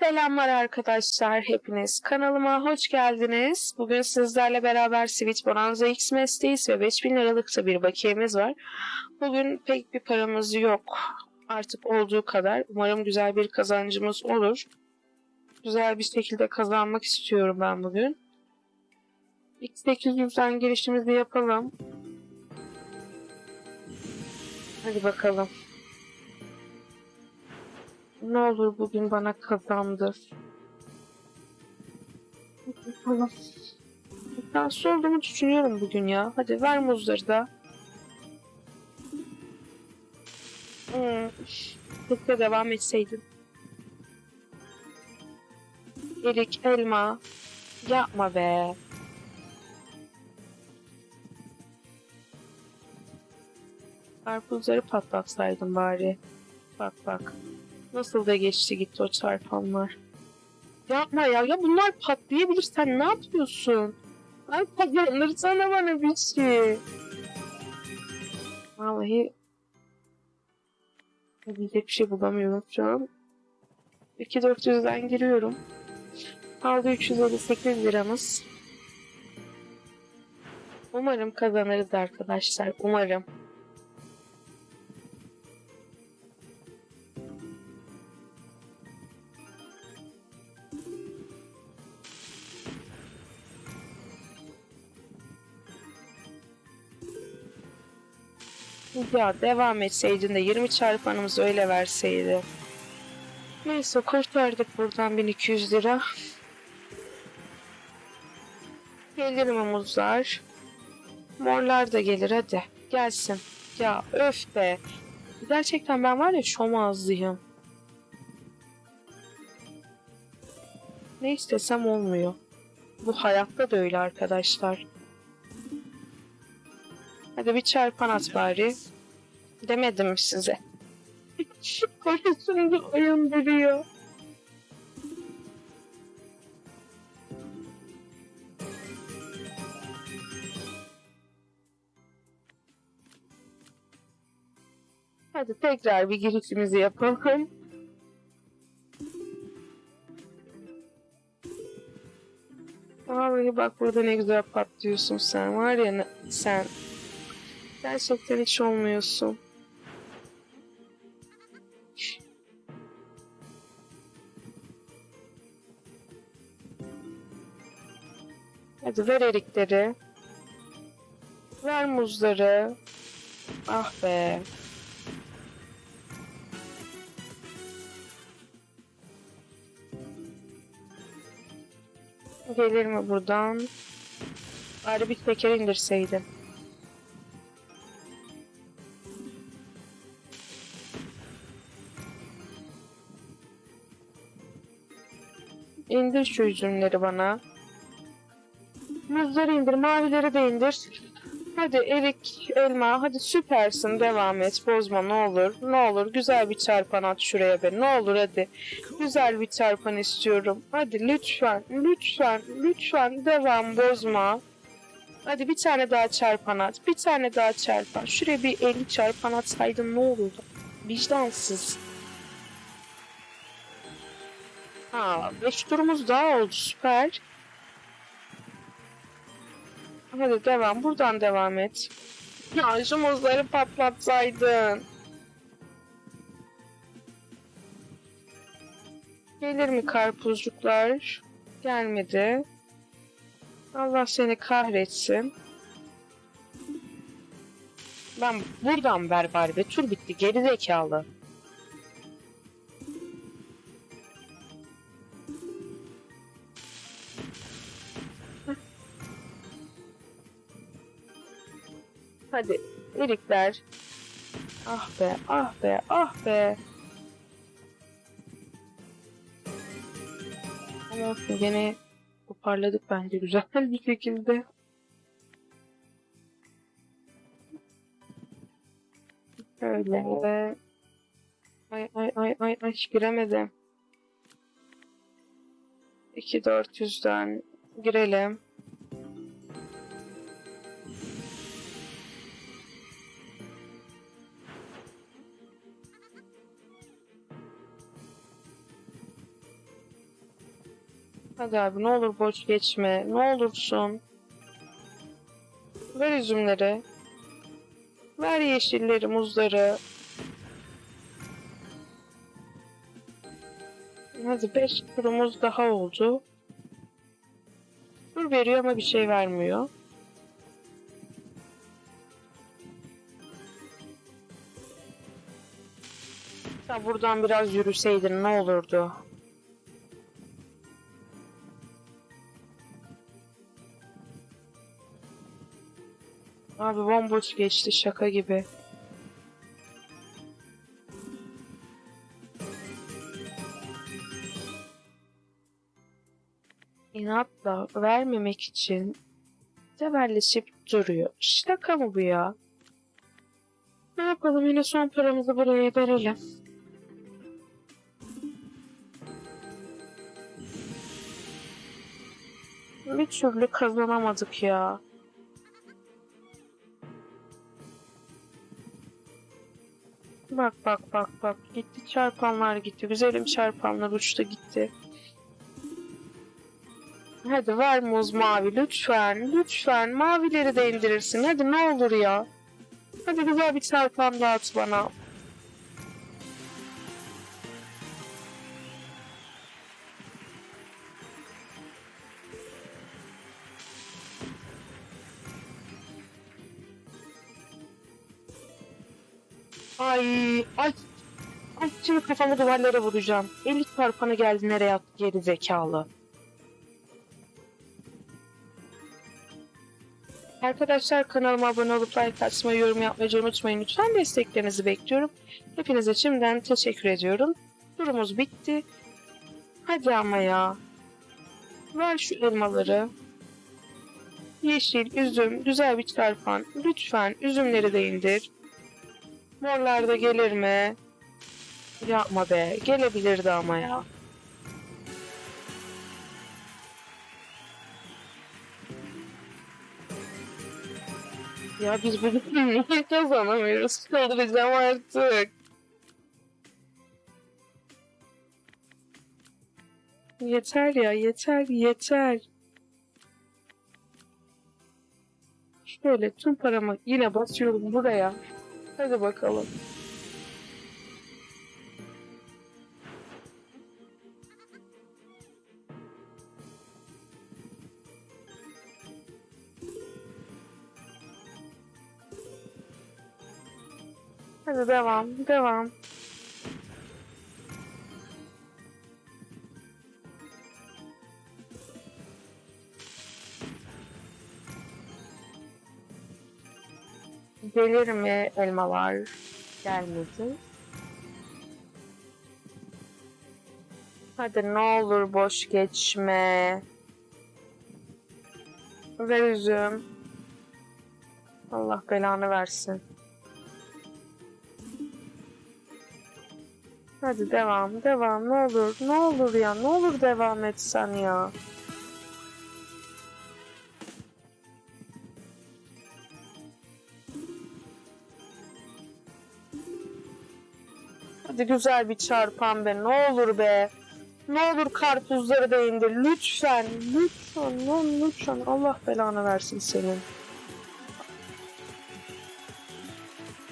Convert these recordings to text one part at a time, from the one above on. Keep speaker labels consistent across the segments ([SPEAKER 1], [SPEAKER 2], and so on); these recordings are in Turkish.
[SPEAKER 1] Selamlar arkadaşlar hepiniz. Kanalıma hoş geldiniz. Bugün sizlerle beraber Sweet Bonanza Xmas'teyiz ve 5000 liralıkta bir bakiyemiz var. Bugün pek bir paramız yok. Artık olduğu kadar. Umarım güzel bir kazancımız olur. Güzel bir şekilde kazanmak istiyorum ben bugün. X800'den girişimizi yapalım. Hadi bakalım. Ne olur bugün bana kazandır. Bakalım. Şanslı olduğumu düşünüyorum bugün ya. Hadi ver muzları da. Hmm. Keşke devam etseydin. Erik, elma. Yapma be. Karpuzları patlatsaydım bari. Bak bak. Nasıl da geçti gitti o çarpanlar. Yapma ya. Ya bunlar patlayabilir. Sen ne yapıyorsun? Ay patlanırsana bana bir şey. Vallahi Diyecek bir şey bulamıyorum şu an. 2400'den giriyorum. Kaldı 358 liramız. Umarım kazanırız arkadaşlar. Umarım. Ya devam etseydin de 20 çarpanımız öyle verseydi. Neyse kurtardık buradan 1200 lira. Gelir mi muzlar? Morlar da gelir hadi. Gelsin. Ya öf be. Gerçekten ben var ya şom ağızlıyım. Ne istesem olmuyor. Bu hayatta da öyle arkadaşlar. Hadi bir çarpan at bari. Demedim size? Kocasını da uyandırıyor. Hadi tekrar bir girişimizi yapalım. Vallahi bak burada ne güzel patlıyorsun sen. Var ya sen. Gerçekten hiç olmuyorsun. Hadi ver erikleri. Ver muzları. Ah be. Gelir mi buradan? Bari bir teker indirseydim. İndir şu üzümleri bana. Muzları indir, mavileri de indir. Hadi erik, elma, hadi süpersin devam et. Bozma ne olur, ne olur. Güzel bir çarpan at şuraya be, ne olur hadi. Güzel bir çarpan istiyorum. Hadi lütfen, lütfen, lütfen devam bozma. Hadi bir tane daha çarpan at, bir tane daha çarpan. Şuraya bir 50 çarpan atsaydın ne olurdu? Vicdansız. Ha, 5 turumuz daha oldu süper. Hadi devam. Buradan devam et. Ya şu muzları patlatsaydın. Gelir mi karpuzcuklar? Gelmedi. Allah seni kahretsin. Ben buradan ver bari be. Tur bitti. Geri zekalı. Hadi erikler. Ah be, ah be, ah be. Ama olsun gene toparladık bence güzel bir şekilde. Şöyle ay ay ay ay ay giremedim. 2400'den girelim. Hadi abi ne olur boş geçme. Ne olursun. Ver üzümleri. Ver yeşilleri, muzları. Hadi beş turumuz daha oldu. Tur veriyor ama bir şey vermiyor. Sen buradan biraz yürüseydin ne olurdu? Abi bomboş geçti şaka gibi. İnatla vermemek için tebelleşip duruyor. Şaka mı bu ya? Ne yapalım yine son paramızı buraya verelim. Bir türlü kazanamadık ya. Bak bak bak bak gitti çarpanlar gitti. Güzelim çarpanlar uçtu gitti. Hadi ver muz mavi lütfen lütfen mavileri de indirirsin. Hadi ne olur ya. Hadi güzel bir çarpan dağıt bana. Ay, ay, ay şimdi kafamı duvarlara vuracağım. Elik çarpanı geldi nereye attı geri zekalı. Arkadaşlar kanalıma abone olup like atmayı, yorum yapmayı unutmayın. Lütfen desteklerinizi bekliyorum. Hepinize şimdiden teşekkür ediyorum. Turumuz bitti. Hadi ama ya. Ver şu elmaları. Yeşil, üzüm, güzel bir çarpan. Lütfen üzümleri de indir. Morlar da gelir mi? Yapma be. Gelebilirdi ama ya. Ya biz bugün niye kazanamıyoruz? Çıldıracağım artık. Yeter ya yeter yeter. Şöyle tüm paramı yine basıyorum buraya. Hadi bakalım. Hadi devam, devam. Gelir mi elmalar? Gelmedi. Hadi ne olur boş geçme. Ver üzüm. Allah belanı versin. Hadi devam, devam. Ne olur, ne olur ya, ne olur devam etsen ya. Hadi güzel bir çarpan be, ne olur be. Ne olur karpuzları da indir, lütfen, lütfen, lan lütfen. Allah belanı versin senin.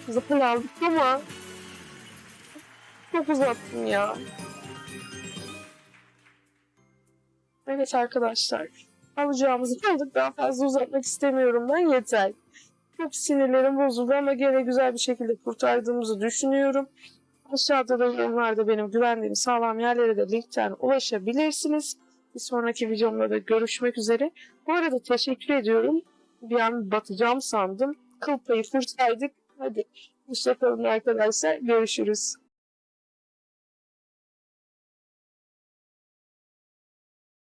[SPEAKER 1] Zıpır aldık ama çok uzattım ya. Evet arkadaşlar. Alacağımızı aldık. Daha fazla uzatmak istemiyorum ben. Yeter. Çok sinirlerim bozuldu ama gene güzel bir şekilde kurtardığımızı düşünüyorum. Aşağıda da yorumlarda benim güvendiğim sağlam yerlere de linkten ulaşabilirsiniz. Bir sonraki videomda da görüşmek üzere. Bu arada teşekkür ediyorum. Bir an batacağım sandım. Kıl payı fırsaydık. Hadi hoşçakalın arkadaşlar. Görüşürüz.